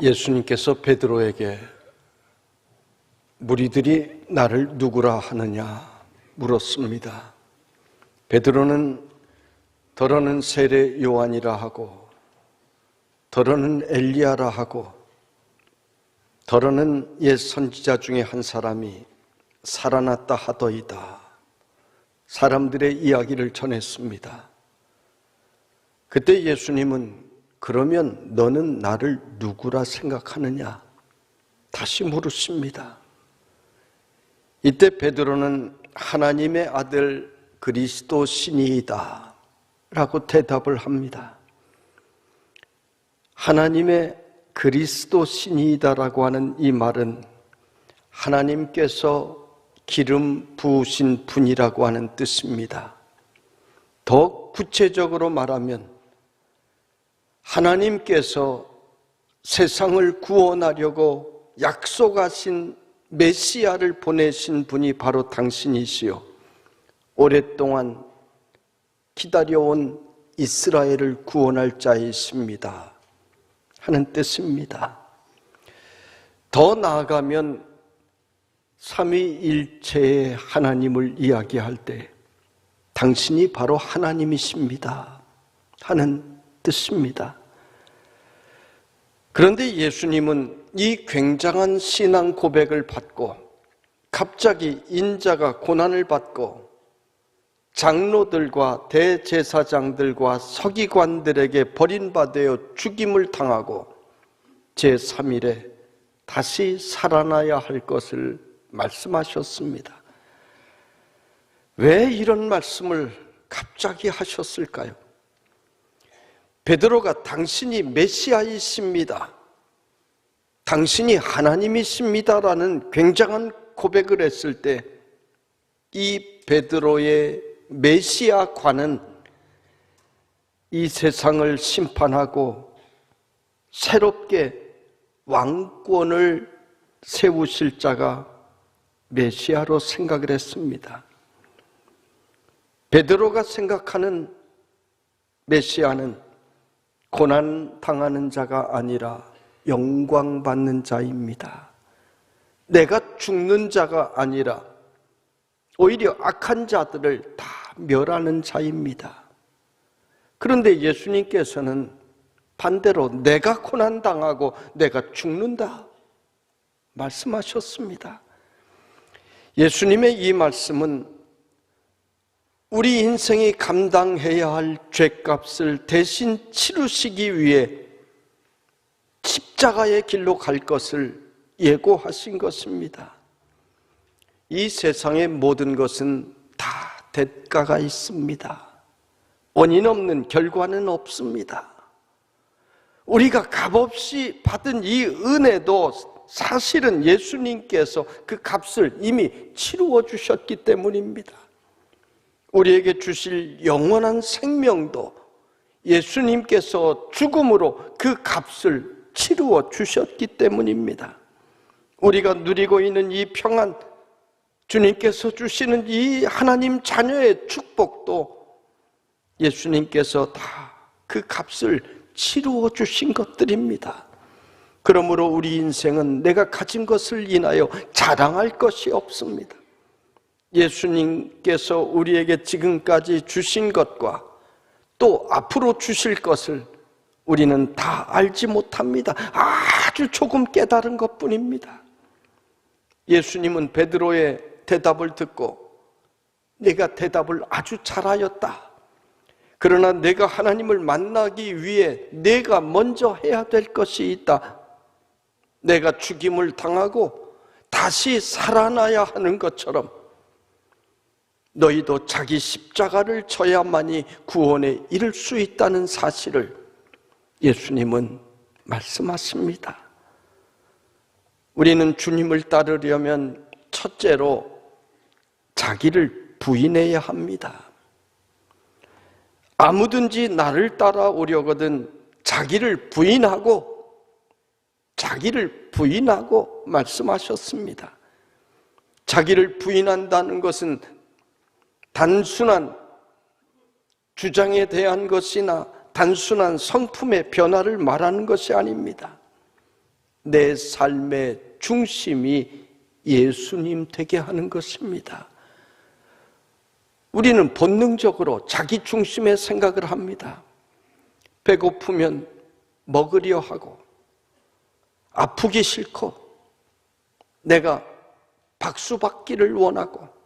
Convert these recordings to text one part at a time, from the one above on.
예수님께서 베드로에게 무리들이 나를 누구라 하느냐 물었습니다. 베드로는 더러는 세례 요한이라 하고 더러는 엘리야라 하고 더러는 옛 선지자 중에 한 사람이 살아났다 하더이다. 사람들의 이야기를 전했습니다. 그때 예수님은 그러면 너는 나를 누구라 생각하느냐? 다시 물으십니다. 이때 베드로는 하나님의 아들 그리스도 신이다 라고 대답을 합니다. 하나님의 그리스도 신이다라고 하는 이 말은 하나님께서 기름 부으신 분이라고 하는 뜻입니다. 더 구체적으로 말하면 하나님께서 세상을 구원하려고 약속하신 메시아를 보내신 분이 바로 당신이시요. 오랫동안 기다려온 이스라엘을 구원할 자이십니다. 하는 뜻입니다. 더 나아가면 삼위일체의 하나님을 이야기할 때 당신이 바로 하나님이십니다. 하는 뜻입니다. 그런데 예수님은 이 굉장한 신앙 고백을 받고 갑자기 인자가 고난을 받고 장로들과 대제사장들과 서기관들에게 버림받아 죽임을 당하고 제3일에 다시 살아나야 할 것을 말씀하셨습니다. 왜 이런 말씀을 갑자기 하셨을까요? 베드로가 당신이 메시아이십니다. 당신이 하나님이십니다라는 굉장한 고백을 했을 때 이 베드로의 메시아관은 이 세상을 심판하고 새롭게 왕권을 세우실 자가 메시아로 생각을 했습니다. 베드로가 생각하는 메시아는 고난 당하는 자가 아니라 영광 받는 자입니다. 내가 죽는 자가 아니라 오히려 악한 자들을 다 멸하는 자입니다. 그런데 예수님께서는 반대로 내가 고난 당하고 내가 죽는다 말씀하셨습니다. 예수님의 이 말씀은 우리 인생이 감당해야 할 죄값을 대신 치르시기 위해 십자가의 길로 갈 것을 예고하신 것입니다. 이 세상의 모든 것은 다 대가가 있습니다. 원인 없는 결과는 없습니다. 우리가 값없이 받은 이 은혜도 사실은 예수님께서 그 값을 이미 치루어 주셨기 때문입니다. 우리에게 주실 영원한 생명도 예수님께서 죽음으로 그 값을 치루어 주셨기 때문입니다. 우리가 누리고 있는 이 평안, 주님께서 주시는 이 하나님 자녀의 축복도 예수님께서 다 그 값을 치루어 주신 것들입니다. 그러므로 우리 인생은 내가 가진 것을 인하여 자랑할 것이 없습니다. 예수님께서 우리에게 지금까지 주신 것과 또 앞으로 주실 것을 우리는 다 알지 못합니다. 아주 조금 깨달은 것 뿐입니다. 예수님은 베드로의 대답을 듣고 내가 대답을 아주 잘하였다. 그러나 내가 하나님을 만나기 위해 내가 먼저 해야 될 것이 있다. 내가 죽임을 당하고 다시 살아나야 하는 것처럼 너희도 자기 십자가를 져야만이 구원에 이를 수 있다는 사실을 예수님은 말씀하십니다. 우리는 주님을 따르려면 첫째로 자기를 부인해야 합니다. 아무든지 나를 따라오려거든 자기를 부인하고 자기를 부인하고 말씀하셨습니다. 자기를 부인한다는 것은 단순한 주장에 대한 것이나 단순한 성품의 변화를 말하는 것이 아닙니다. 내 삶의 중심이 예수님 되게 하는 것입니다. 우리는 본능적으로 자기 중심의 생각을 합니다. 배고프면 먹으려 하고, 아프기 싫고, 내가 박수 받기를 원하고,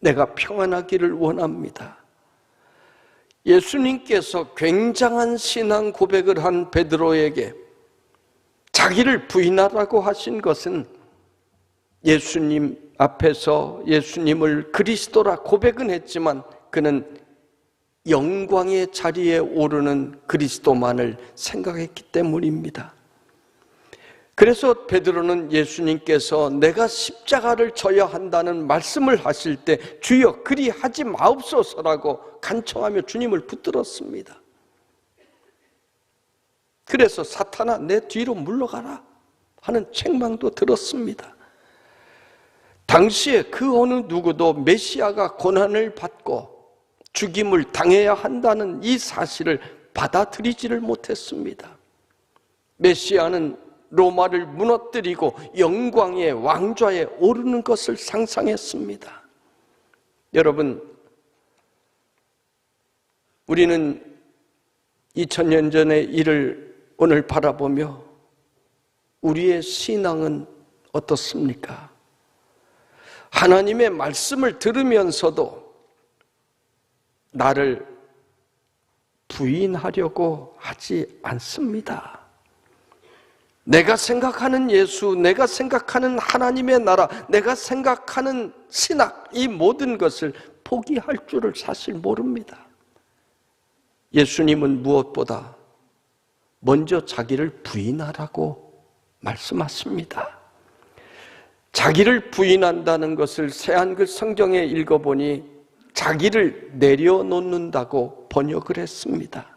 내가 평안하기를 원합니다. 예수님께서 굉장한 신앙 고백을 한 베드로에게 자기를 부인하라고 하신 것은 예수님 앞에서 예수님을 그리스도라 고백은 했지만 그는 영광의 자리에 오르는 그리스도만을 생각했기 때문입니다. 그래서 베드로는 예수님께서 내가 십자가를 져야 한다는 말씀을 하실 때 주여 그리 하지 마옵소서라고 간청하며 주님을 붙들었습니다. 그래서 사탄아 내 뒤로 물러가라 하는 책망도 들었습니다. 당시에 그 어느 누구도 메시아가 고난을 받고 죽임을 당해야 한다는 이 사실을 받아들이지를 못했습니다. 메시아는 로마를 무너뜨리고 영광의 왕좌에 오르는 것을 상상했습니다. 여러분, 우리는 2000년 전의 일을 오늘 바라보며 우리의 신앙은 어떻습니까? 하나님의 말씀을 들으면서도 나를 부인하려고 하지 않습니다. 내가 생각하는 예수, 내가 생각하는 하나님의 나라, 내가 생각하는 신학, 이 모든 것을 포기할 줄을 사실 모릅니다. 예수님은 무엇보다 먼저 자기를 부인하라고 말씀하십니다. 자기를 부인한다는 것을 새한글 성경에 읽어보니 자기를 내려놓는다고 번역을 했습니다.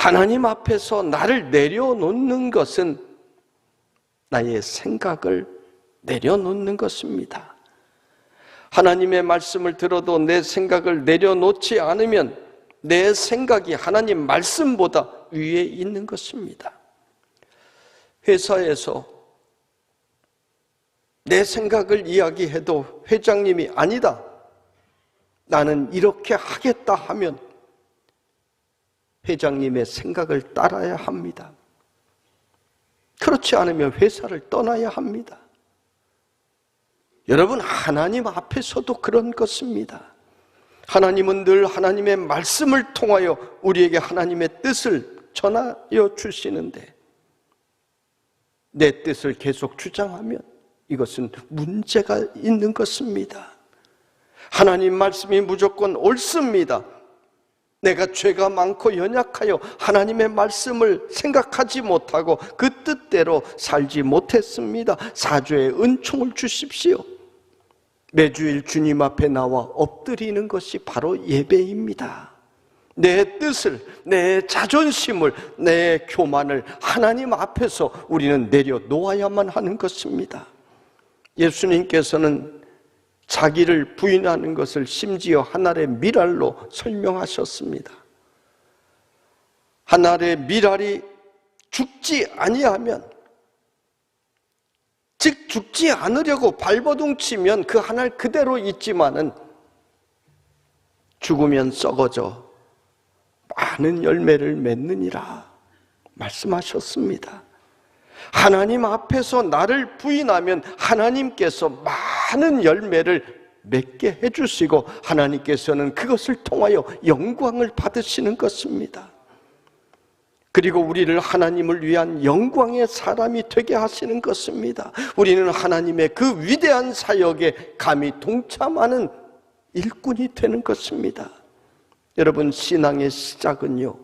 하나님 앞에서 나를 내려놓는 것은 나의 생각을 내려놓는 것입니다. 하나님의 말씀을 들어도 내 생각을 내려놓지 않으면 내 생각이 하나님 말씀보다 위에 있는 것입니다. 회사에서 내 생각을 이야기해도 회장님이 아니다. 나는 이렇게 하겠다 하면 회장님의 생각을 따라야 합니다. 그렇지 않으면 회사를 떠나야 합니다. 여러분, 하나님 앞에서도 그런 것입니다. 하나님은 늘 하나님의 말씀을 통하여 우리에게 하나님의 뜻을 전하여 주시는데, 내 뜻을 계속 주장하면 이것은 문제가 있는 것입니다. 하나님 말씀이 무조건 옳습니다. 내가 죄가 많고 연약하여 하나님의 말씀을 생각하지 못하고 그 뜻대로 살지 못했습니다. 사주의 은총을 주십시오. 매주일 주님 앞에 나와 엎드리는 것이 바로 예배입니다. 내 뜻을, 내 자존심을, 내 교만을 하나님 앞에서 우리는 내려놓아야만 하는 것입니다. 예수님께서는 자기를 부인하는 것을 심지어 하늘의 미랄로 설명하셨습니다. 하늘의 미랄이 죽지 아니하면 즉 죽지 않으려고 발버둥 치면 그 하늘 그대로 있지만은 죽으면 썩어져 많은 열매를 맺느니라 말씀하셨습니다. 하나님 앞에서 나를 부인하면 하나님께서 많은 열매를 맺게 해주시고 하나님께서는 그것을 통하여 영광을 받으시는 것입니다. 그리고 우리를 하나님을 위한 영광의 사람이 되게 하시는 것입니다. 우리는 하나님의 그 위대한 사역에 감히 동참하는 일꾼이 되는 것입니다. 여러분, 신앙의 시작은요,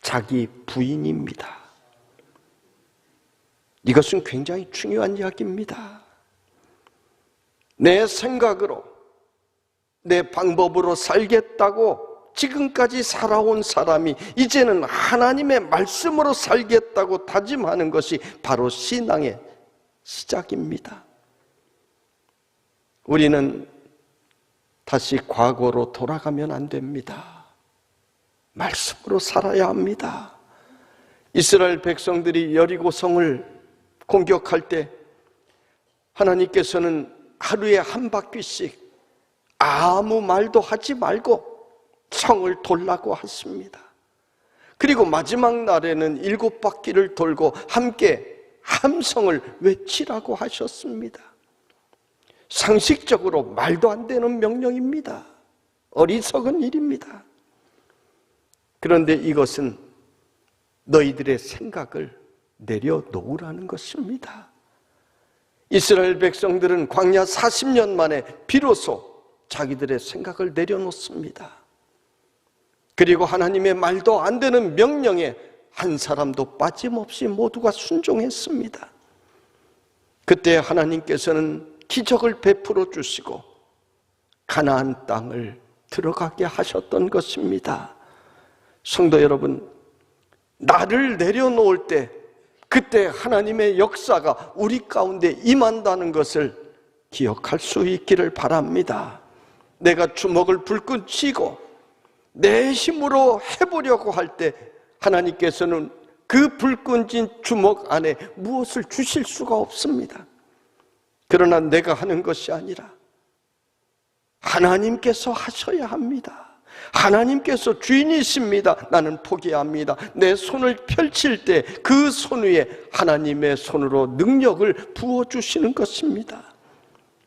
자기 부인입니다. 이것은 굉장히 중요한 이야기입니다. 내 생각으로, 내 방법으로 살겠다고 지금까지 살아온 사람이 이제는 하나님의 말씀으로 살겠다고 다짐하는 것이 바로 신앙의 시작입니다. 우리는 다시 과거로 돌아가면 안 됩니다. 말씀으로 살아야 합니다. 이스라엘 백성들이 여리고 성을 공격할 때 하나님께서는 하루에 한 바퀴씩 아무 말도 하지 말고 성을 돌라고 하십니다. 그리고 마지막 날에는 일곱 바퀴를 돌고 함께 함성을 외치라고 하셨습니다. 상식적으로 말도 안 되는 명령입니다. 어리석은 일입니다. 그런데 이것은 너희들의 생각을 내려놓으라는 것입니다. 이스라엘 백성들은 광야 40년 만에 비로소 자기들의 생각을 내려놓습니다. 그리고 하나님의 말도 안 되는 명령에 한 사람도 빠짐없이 모두가 순종했습니다. 그때 하나님께서는 기적을 베풀어 주시고 가나안 땅을 들어가게 하셨던 것입니다. 성도 여러분, 나를 내려놓을 때 그때 하나님의 역사가 우리 가운데 임한다는 것을 기억할 수 있기를 바랍니다. 내가 주먹을 불끈 쥐고 내 힘으로 해보려고 할 때 하나님께서는 그 불끈 쥔 주먹 안에 무엇을 주실 수가 없습니다. 그러나 내가 하는 것이 아니라 하나님께서 하셔야 합니다. 하나님께서 주인이십니다. 나는 포기합니다. 내 손을 펼칠 때 그 손 위에 하나님의 손으로 능력을 부어주시는 것입니다.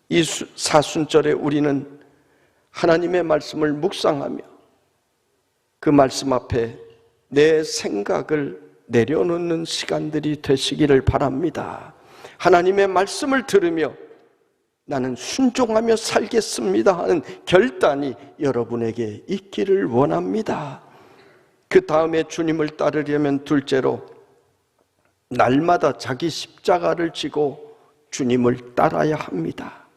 이 사순절에 우리는 하나님의 말씀을 묵상하며 그 말씀 앞에 내 생각을 내려놓는 시간들이 되시기를 바랍니다. 하나님의 말씀을 들으며 나는 순종하며 살겠습니다 하는 결단이 여러분에게 있기를 원합니다. 그 다음에 주님을 따르려면 둘째로 날마다 자기 십자가를 지고 주님을 따라야 합니다.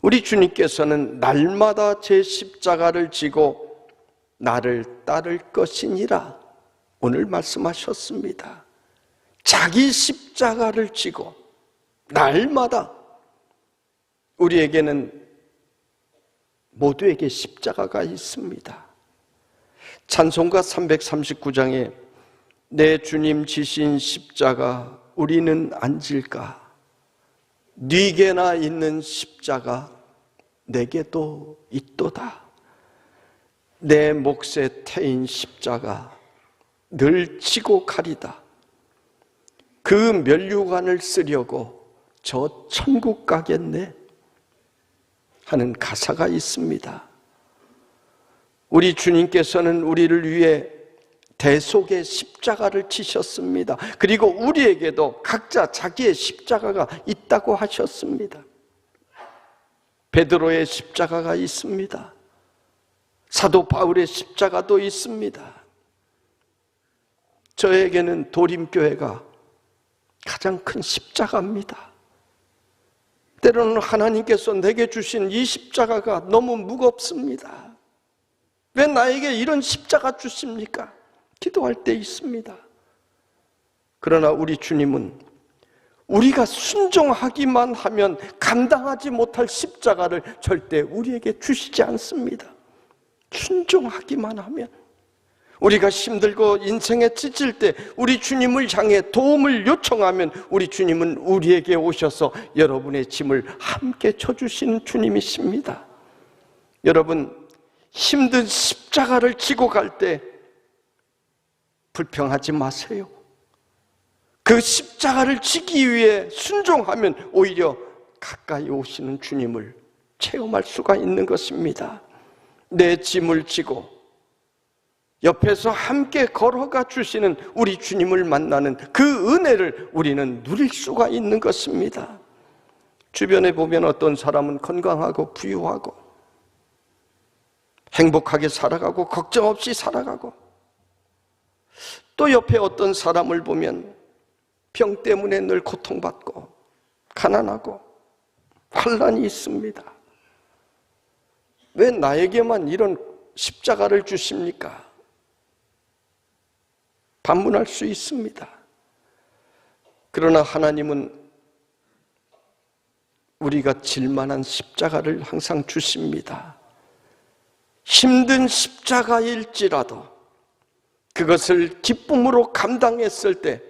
우리 주님께서는 날마다 제 십자가를 지고 나를 따를 것이니라 오늘 말씀하셨습니다. 자기 십자가를 지고 날마다 우리에게는 모두에게 십자가가 있습니다. 찬송가 339장에 내 주님 지신 십자가 우리는 앉을까? 네게나 있는 십자가 내게도 있도다. 내 몫에 태인 십자가 늘 치고 가리다. 그 면류관을 쓰려고 저 천국 가겠네. 하는 가사가 있습니다. 우리 주님께서는 우리를 위해 대속의 십자가를 치셨습니다. 그리고 우리에게도 각자 자기의 십자가가 있다고 하셨습니다. 베드로의 십자가가 있습니다. 사도 바울의 십자가도 있습니다. 저에게는 도림교회가 가장 큰 십자가입니다. 때로는 하나님께서 내게 주신 이 십자가가 너무 무겁습니다. 왜 나에게 이런 십자가 주십니까? 기도할 때 있습니다. 그러나 우리 주님은 우리가 순종하기만 하면 감당하지 못할 십자가를 절대 우리에게 주시지 않습니다. 순종하기만 하면 우리가 힘들고 인생에 지칠 때 우리 주님을 향해 도움을 요청하면 우리 주님은 우리에게 오셔서 여러분의 짐을 함께 쳐주시는 주님이십니다. 여러분, 힘든 십자가를 지고 갈 때 불평하지 마세요. 그 십자가를 지기 위해 순종하면 오히려 가까이 오시는 주님을 체험할 수가 있는 것입니다. 내 짐을 지고 옆에서 함께 걸어가 주시는 우리 주님을 만나는 그 은혜를 우리는 누릴 수가 있는 것입니다. 주변에 보면 어떤 사람은 건강하고 부유하고 행복하게 살아가고 걱정 없이 살아가고 또 옆에 어떤 사람을 보면 병 때문에 늘 고통받고 가난하고 환란이 있습니다. 왜 나에게만 이런 십자가를 주십니까? 반문할 수 있습니다. 그러나 하나님은 우리가 질만한 십자가를 항상 주십니다. 힘든 십자가일지라도 그것을 기쁨으로 감당했을 때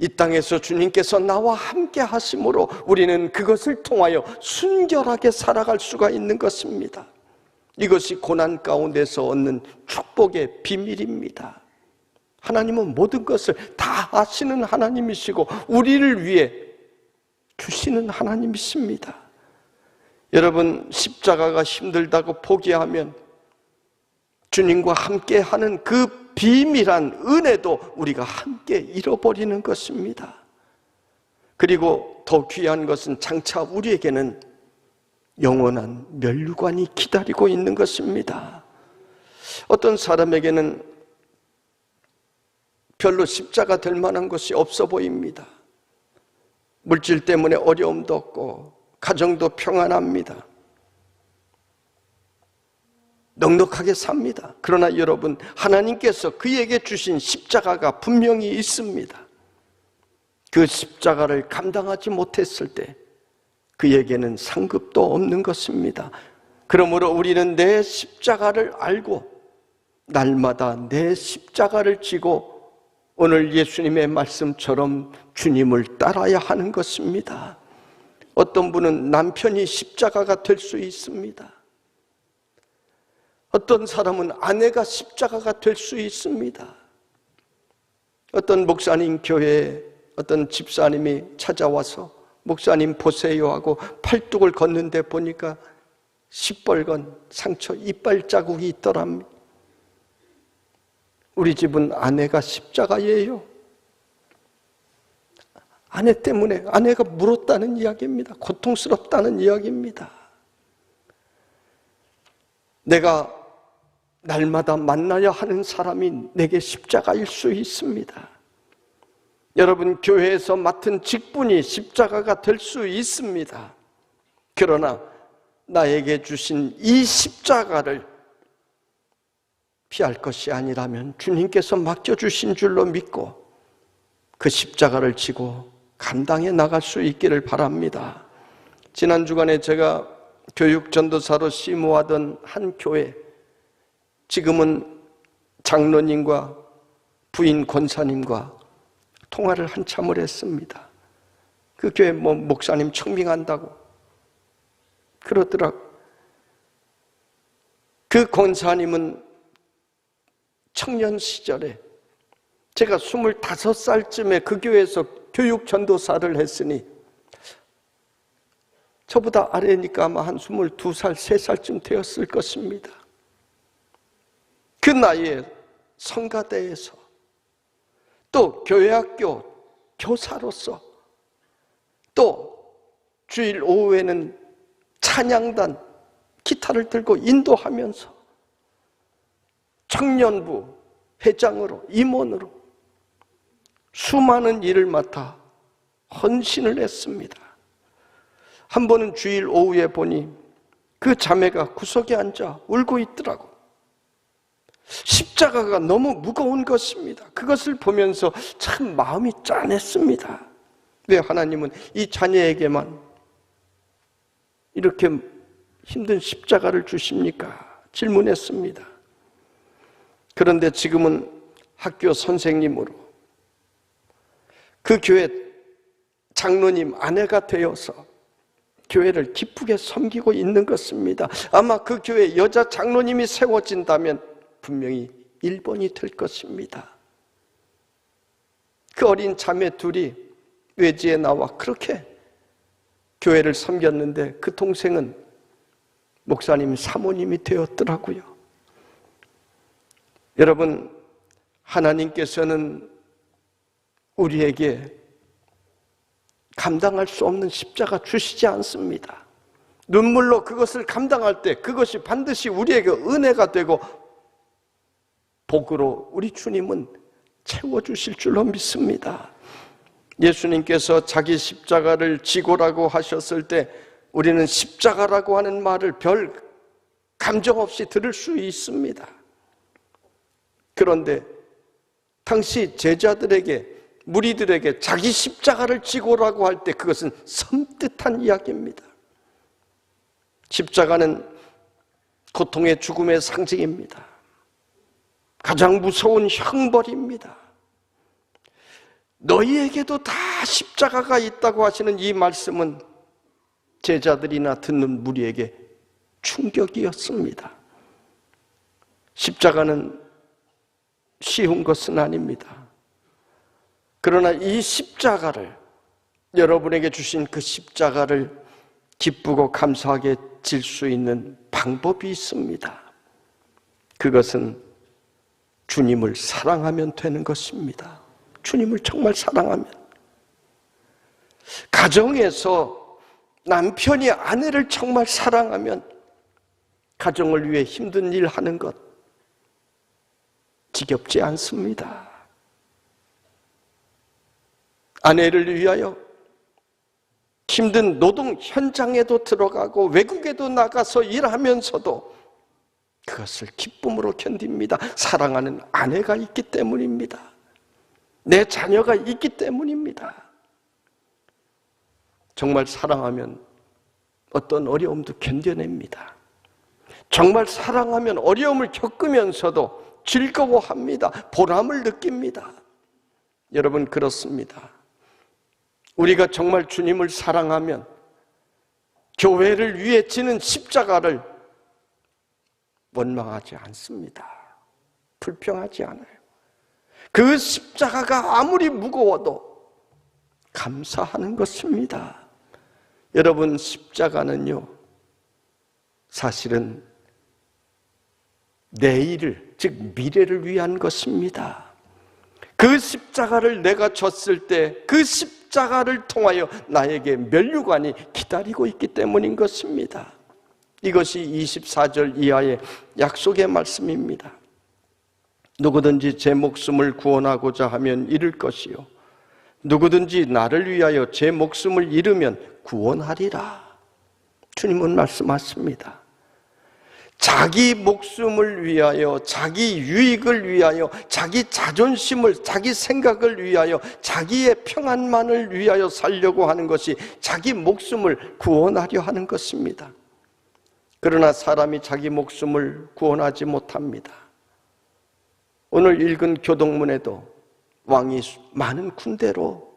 이 땅에서 주님께서 나와 함께 하심으로 우리는 그것을 통하여 순결하게 살아갈 수가 있는 것입니다. 이것이 고난 가운데서 얻는 축복의 비밀입니다. 하나님은 모든 것을 다 아시는 하나님이시고 우리를 위해 주시는 하나님이십니다. 여러분 십자가가 힘들다고 포기하면 주님과 함께 하는 그 비밀한 은혜도 우리가 함께 잃어버리는 것입니다. 그리고 더 귀한 것은 장차 우리에게는 영원한 멸류관이 기다리고 있는 것입니다. 어떤 사람에게는 별로 십자가 될 만한 것이 없어 보입니다. 물질 때문에 어려움도 없고, 가정도 평안합니다. 넉넉하게 삽니다. 그러나 여러분, 하나님께서 그에게 주신 십자가가 분명히 있습니다. 그 십자가를 감당하지 못했을 때 그에게는 상급도 없는 것입니다. 그러므로 우리는 내 십자가를 알고 날마다 내 십자가를 지고 오늘 예수님의 말씀처럼 주님을 따라야 하는 것입니다. 어떤 분은 남편이 십자가가 될 수 있습니다. 어떤 사람은 아내가 십자가가 될 수 있습니다. 어떤 목사님 교회에 어떤 집사님이 찾아와서 목사님 보세요 하고 팔뚝을 걷는데 보니까 시뻘건 상처 이빨 자국이 있더랍니다. 우리 집은 아내가 십자가예요. 아내 때문에 아내가 물었다는 이야기입니다. 고통스럽다는 이야기입니다. 내가 날마다 만나야 하는 사람이 내게 십자가일 수 있습니다. 여러분, 교회에서 맡은 직분이 십자가가 될 수 있습니다. 그러나 나에게 주신 이 십자가를 피할 것이 아니라면 주님께서 맡겨주신 줄로 믿고 그 십자가를 지고 감당해 나갈 수 있기를 바랍니다. 지난 주간에 제가 교육 전도사로 심호하던 한 교회, 지금은 장로님과 부인 권사님과 통화를 한참을 했습니다. 그 교회 뭐 목사님 청빙한다고 그러더라고. 그 권사님은 청년 시절에 제가 25살쯤에 그 교회에서 교육 전도사를 했으니 저보다 아래니까 아마 한 22살, 3살쯤 되었을 것입니다. 그 나이에 성가대에서 또 교회학교 교사로서 또 주일 오후에는 찬양단 기타를 들고 인도하면서 청년부 회장으로 임원으로 수많은 일을 맡아 헌신을 했습니다. 한 번은 주일 오후에 보니 그 자매가 구석에 앉아 울고 있더라고. 십자가가 너무 무거운 것입니다. 그것을 보면서 참 마음이 짠했습니다. 왜 하나님은 이 자녀에게만 이렇게 힘든 십자가를 주십니까? 질문했습니다. 그런데 지금은 학교 선생님으로 그 교회 장로님 아내가 되어서 교회를 기쁘게 섬기고 있는 것입니다. 아마 그 교회 여자 장로님이 세워진다면 분명히 1번이 될 것입니다. 그 어린 자매 둘이 외지에 나와 그렇게 교회를 섬겼는데 그 동생은 목사님 사모님이 되었더라고요. 여러분, 하나님께서는 우리에게 감당할 수 없는 십자가 주시지 않습니다. 눈물로 그것을 감당할 때 그것이 반드시 우리에게 은혜가 되고 복으로 우리 주님은 채워주실 줄로 믿습니다. 예수님께서 자기 십자가를 지고라고 하셨을 때 우리는 십자가라고 하는 말을 별 감정 없이 들을 수 있습니다. 그런데 당시 제자들에게 무리들에게 자기 십자가를 지고라고 할 때 그것은 섬뜩한 이야기입니다. 십자가는 고통의 죽음의 상징입니다. 가장 무서운 형벌입니다. 너희에게도 다 십자가가 있다고 하시는 이 말씀은 제자들이나 듣는 무리에게 충격이었습니다. 십자가는 쉬운 것은 아닙니다. 그러나 이 십자가를 여러분에게 주신 그 십자가를 기쁘고 감사하게 질 수 있는 방법이 있습니다. 그것은 주님을 사랑하면 되는 것입니다. 주님을 정말 사랑하면. 가정에서 남편이 아내를 정말 사랑하면 가정을 위해 힘든 일 하는 것 지겹지 않습니다. 아내를 위하여 힘든 노동 현장에도 들어가고 외국에도 나가서 일하면서도 그것을 기쁨으로 견딥니다. 사랑하는 아내가 있기 때문입니다. 내 자녀가 있기 때문입니다. 정말 사랑하면 어떤 어려움도 견뎌냅니다. 정말 사랑하면 어려움을 겪으면서도 즐거워합니다. 보람을 느낍니다. 여러분, 그렇습니다. 우리가 정말 주님을 사랑하면 교회를 위해 지는 십자가를 원망하지 않습니다. 불평하지 않아요. 그 십자가가 아무리 무거워도 감사하는 것입니다. 여러분, 십자가는요, 사실은 내일을, 즉 미래를 위한 것입니다. 그 십자가를 내가 졌을 때 그 십자가를 통하여 나에게 멸류관이 기다리고 있기 때문인 것입니다. 이것이 24절 이하의 약속의 말씀입니다. 누구든지 제 목숨을 구원하고자 하면 잃을 것이요. 누구든지 나를 위하여 제 목숨을 잃으면 구원하리라. 주님은 말씀하십니다. 자기 목숨을 위하여, 자기 유익을 위하여, 자기 자존심을, 자기 생각을 위하여, 자기의 평안만을 위하여 살려고 하는 것이 자기 목숨을 구원하려 하는 것입니다. 그러나 사람이 자기 목숨을 구원하지 못합니다. 오늘 읽은 교동문에도 왕이 많은 군대로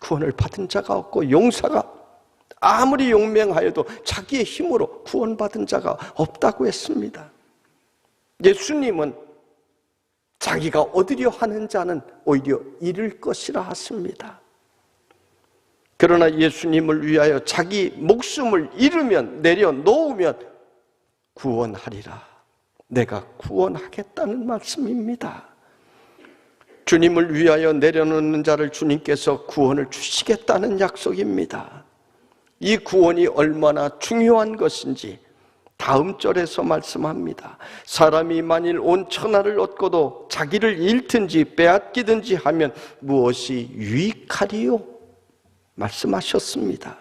구원을 받은 자가 없고 용사가 아무리 용맹하여도 자기의 힘으로 구원받은 자가 없다고 했습니다. 예수님은 자기가 얻으려 하는 자는 오히려 잃을 것이라 하십니다. 그러나 예수님을 위하여 자기 목숨을 잃으면 내려놓으면 구원하리라. 내가 구원하겠다는 말씀입니다. 주님을 위하여 내려놓는 자를 주님께서 구원을 주시겠다는 약속입니다. 이 구원이 얼마나 중요한 것인지 다음 절에서 말씀합니다. 사람이 만일 온 천하를 얻고도 자기를 잃든지 빼앗기든지 하면 무엇이 유익하리요? 말씀하셨습니다.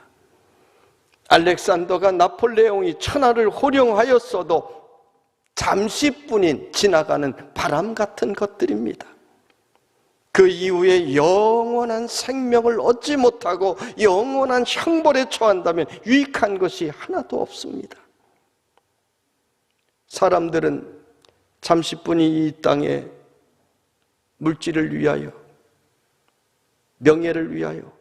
알렉산더가 나폴레옹이 천하를 호령하였어도 잠시뿐인 지나가는 바람 같은 것들입니다. 그 이후에 영원한 생명을 얻지 못하고 영원한 형벌에 처한다면 유익한 것이 하나도 없습니다. 사람들은 잠시뿐이 이 땅에 물질을 위하여, 명예를 위하여,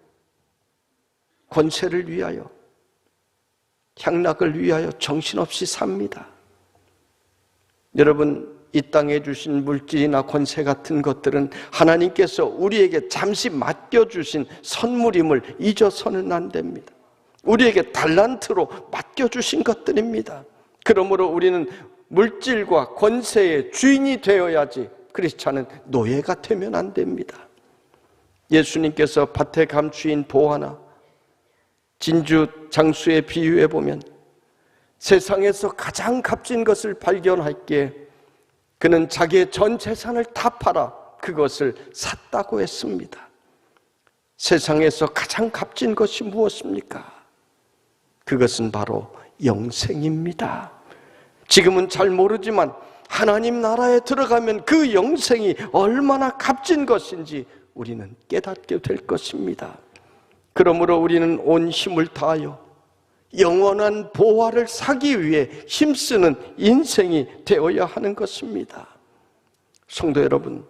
권세를 위하여, 향락을 위하여 정신없이 삽니다. 여러분, 이 땅에 주신 물질이나 권세 같은 것들은 하나님께서 우리에게 잠시 맡겨주신 선물임을 잊어서는 안 됩니다. 우리에게 달란트로 맡겨주신 것들입니다. 그러므로 우리는 물질과 권세의 주인이 되어야지 크리스찬은 노예가 되면 안 됩니다. 예수님께서 밭에 감추인 보화나 진주 장수에 비유해 보면 세상에서 가장 값진 것을 발견할게 그는 자기의 전 재산을 다 팔아 그것을 샀다고 했습니다. 세상에서 가장 값진 것이 무엇입니까? 그것은 바로 영생입니다. 지금은 잘 모르지만 하나님 나라에 들어가면 그 영생이 얼마나 값진 것인지 우리는 깨닫게 될 것입니다. 그러므로 우리는 온 힘을 다하여 영원한 보화를 사기 위해 힘쓰는 인생이 되어야 하는 것입니다. 성도 여러분,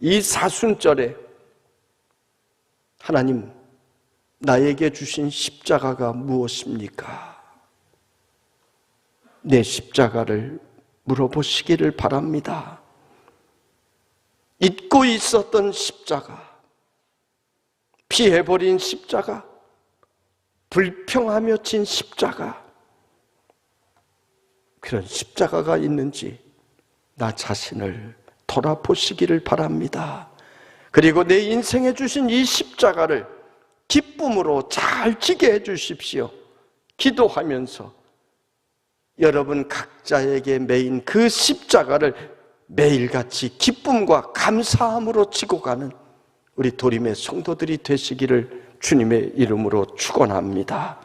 이 사순절에 하나님 나에게 주신 십자가가 무엇입니까? 내 십자가를 물어보시기를 바랍니다. 잊고 있었던 십자가, 피해버린 십자가, 불평하며 진 십자가, 그런 십자가가 있는지 나 자신을 돌아보시기를 바랍니다. 그리고 내 인생에 주신 이 십자가를 기쁨으로 잘 지게 해 주십시오. 기도하면서 여러분 각자에게 메인 그 십자가를 매일같이 기쁨과 감사함으로 지고 가는 우리 도림의 성도들이 되시기를 주님의 이름으로 축원합니다.